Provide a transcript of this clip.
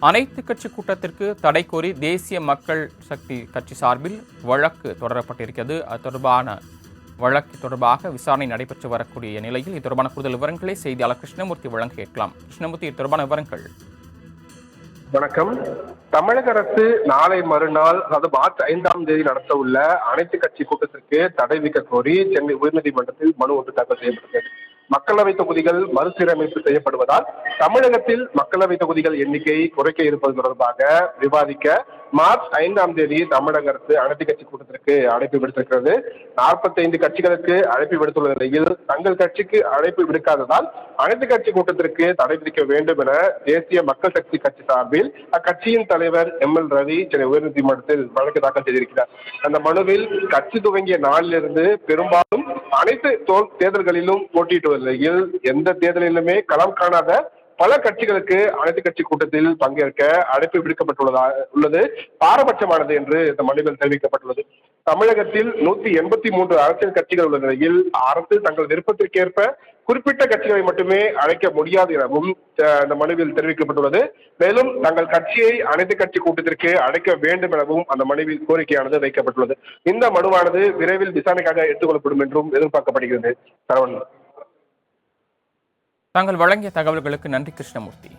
அனைத்து கட்சி கூட்டத்திற்கு தடை கோரி தேசிய மக்கள் சக்தி கட்சி சார்பில் வழக்கு தொடரப்பட்டிருக்கிறது. அது தொடர்பான வழக்கு தொடர்பாக விசாரணை நடைபெற்று வரக்கூடிய நிலையில் இது தொடர்பான கூடுதல் விவரங்களை செய்தியாளர் கிருஷ்ணமூர்த்தி வழங்க கேட்கலாம். கிருஷ்ணமூர்த்தி இது தொடர்பான விவரங்கள். வணக்கம். தமிழக அரசு நாளை மறுநாள் அதாவது மார்ச் ஐந்தாம் தேதி நடத்த உள்ள அனைத்து கட்சி கூட்டத்திற்கு தடை விதிக்க கோரி சென்னை உயர்நீதிமன்றத்தில் மனு ஒன்று தாக்கல் செய்யப்பட்டது. மக்களவை தொகுதிகள் மறுசீரமைப்பு செய்யப்படுவதால் தமிழகத்தில் மக்களவை தொகுதிகள் எண்ணிக்கை குறைக்க இருப்பது தொடர்பாக விவாதிக்க மார்ச் ஐந்தாம் தேதி தமிழக அரசு அனைத்து கட்சி கூட்டத்திற்கு அழைப்பு விடுத்திருக்கிறது. நாற்பத்தைந்து கட்சிகளுக்கு அழைப்பு விடுத்துள்ள நிலையில் தங்கள் கட்சிக்கு அழைப்பு விடுக்காததால் அனைத்து கட்சி கூட்டத்திற்கு தடை விதிக்க வேண்டும் என தேசிய மக்கள் சக்தி கட்சி சார்பில் அக்கட்சியின் தலைவர் எம் எல் ரவி சென்னை உயர்நீதிமன்றத்தில் வழக்கு தாக்கல் செய்திருக்கிறார். அந்த மனுவில் கட்சி துவங்கிய நாளிலிருந்து பெரும்பாலும் அனைத்து தேர்தல்களிலும் போட்டியிட்டு நிலையில் எந்த தேர்தலிலுமே களம் காணாத பல கட்சிகளுக்கு அனைத்து கட்சி கூட்டத்தில் பங்கேற்க அழைப்பு விடுக்கப்பட்டுள்ளதா உள்ளது. பாரபட்சமானது என்று இந்த மனுவில் தெரிவிக்கப்பட்டுள்ளது. தமிழகத்தில் நூத்தி எண்பத்தி மூன்று அரசியல் கட்சிகள் உள்ள நிலையில் அரசு தங்கள் விருப்பத்திற்கேற்ப குறிப்பிட்ட கட்சிகளை மட்டுமே அழைக்க முடியாது எனவும் அந்த இந்த மனுவில் தெரிவிக்கப்பட்டுள்ளது. மேலும் தங்கள் கட்சியை அனைத்து கட்சி கூட்டத்திற்கு அழைக்க வேண்டும் எனவும் அந்த மனுவில் கோரிக்கையானது வைக்கப்பட்டுள்ளது. இந்த மனுவானது விரைவில் விசாரணைக்காக எடுத்துக்கொள்ளப்படும் என்றும் எதிர்பார்க்கப்படுகிறது. சரவணன். தாங்கள் வழங்கிய தகவல்களுக்கு நன்றி கிருஷ்ணமூர்த்தி.